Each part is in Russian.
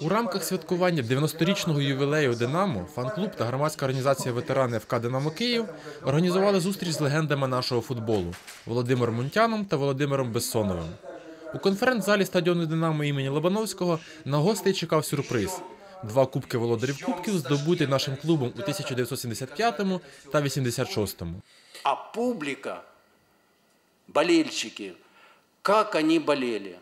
У рамках святкування 90-річного ювілею Динамо фан-клуб та громадська організація ветерани ФК Динамо Київ організували зустріч з легендами нашого футболу Володимиром Мунтяном та Володимиром Безсоновим. У конференц-залі стадіону Динамо імені Лобановського на гостей чекав сюрприз. Два кубки володарів кубків здобуті нашим клубом у 1975 та 86 му А публика, болельщики, как они болели.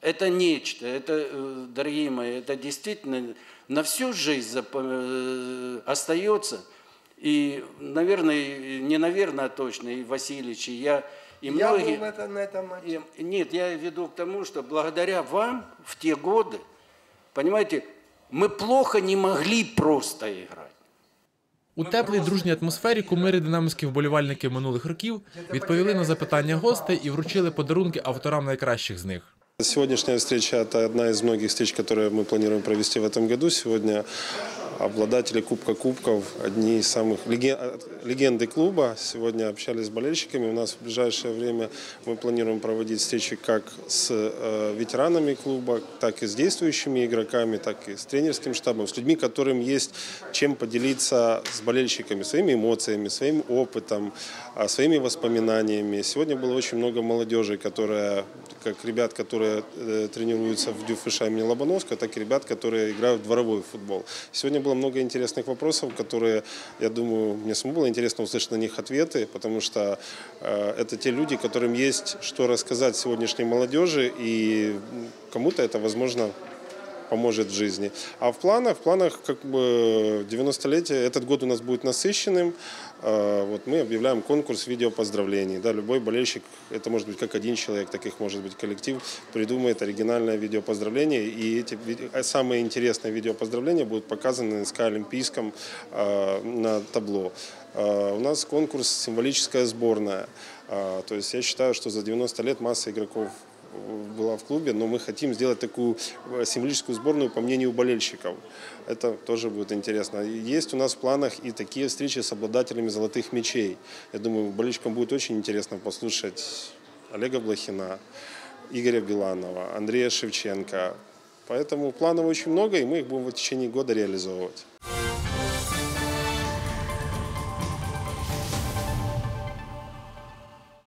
Это нечто, это, э, дорогие мои, это действительно на всю жизнь зап- э, остается. И, наверное, и- не наверное, а точно, и Васильевич, и я, и Я многие... был в это, на этом матче. И- Нет, я веду к тому, что благодаря вам в те годы, понимаете, мы плохо не могли просто играть. У теплій дружній атмосфері кумири динамівські вболівальники минулих років відповіли на запитання гостей і вручили подарунки авторам найкращих з них. Сегодняшняя встреча – это одна из многих встреч, которые мы планируем провести в этом году. Сегодня обладатели Кубка Кубков, одни из самых леген- легенды клуба, сегодня общались с болельщиками. У нас в ближайшее время мы планируем проводить встречи как с э, ветеранами клуба, так и с действующими игроками, так и с тренерским штабом, с людьми, которым есть чем поделиться с болельщиками, своими эмоциями, своим опытом, а, своими воспоминаниями. Сегодня было очень много молодежи, которая, как ребят, которые э, тренируются в ДЮФШ имени Лобановского, так и ребят, которые играют в дворовой футбол. Сегодня было много интересных вопросов, которые, я думаю, мне самому было интересно услышать на них ответы, потому что э, это те люди, которым есть что рассказать сегодняшней молодежи, и кому-то это, возможно, поможет в жизни. А в планах, в планах как бы 90-летие, этот год у нас будет насыщенным. Э, Вот мы объявляем конкурс видео поздравлений. Да, любой болельщик, это может быть как один человек, так их может быть коллектив, придумает оригинальное видео поздравление. И эти а самые интересные видео поздравления будут показаны на СК Олимпийском э, на табло. У нас конкурс «Символическая сборная». То есть я считаю, что за 90 лет масса игроков была в клубе, но мы хотим сделать такую э, символическую сборную по мнению болельщиков. Это тоже будет интересно. Есть у нас в планах и такие встречи с обладателями золотых мечей. Я думаю, болельщикам будет очень интересно послушать Олега Блохина, Игоря Биланова, Андрея Шевченко. Поэтому планов очень много, и мы их будем в течение года реализовывать.